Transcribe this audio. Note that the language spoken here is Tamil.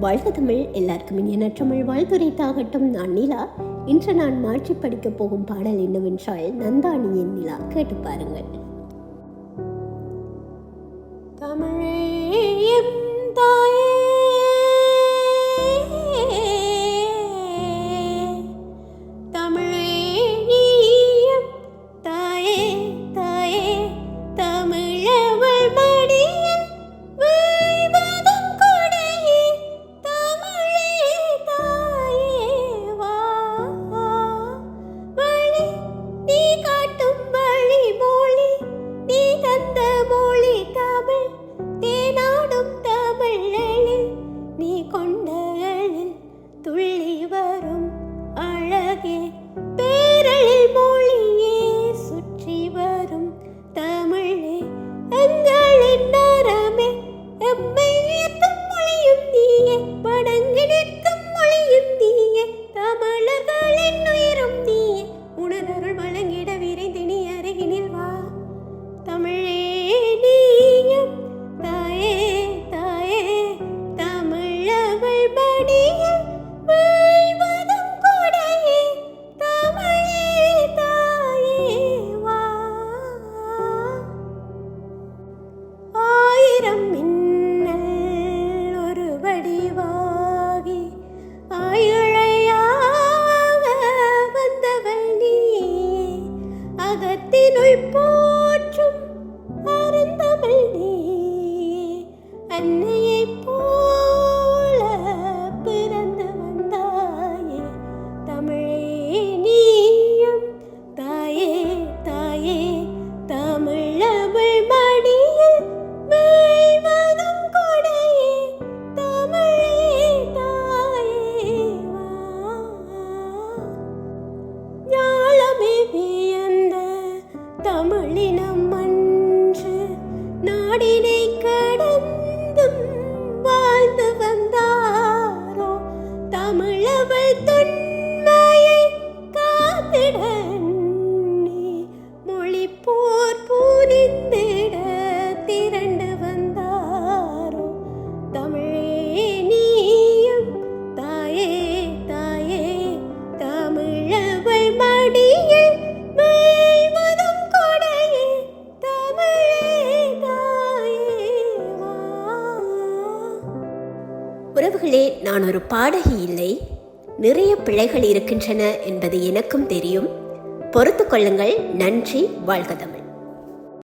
வாழ்க தமிழ். எல்லாருக்கும் இனிய நற்றமிழ். வாழ்த்துரைத்தாகட்டும் நான் நிலா. இன்று நான் மாற்றி படிக்கப் போகும் பாடல் என்னவென்றால் நந்தானியின் நிலா. கேட்டு பாருங்கள். அழகே பேரழில் மொழியே சுற்றி வரும் தமிழே எங்களின் நரமே எம்மை ஈர்த்தும் மொழியும் நீயே வணங்கி Ooh. தமிழினம் அன்று நாடினை கடந்தும் வாழ்ந்து வந்தாரோ? தமிழவள் தொன்மையை காத்திட நீ மொழி போர் உறவுகளே நான் ஒரு பாடகி இல்லை. நிறைய பிழைகள் இருக்கின்றன என்பது எனக்கும் தெரியும். பொறுத்து கொள்ளுங்கள். நன்றி. வாழ்க தமிழ்.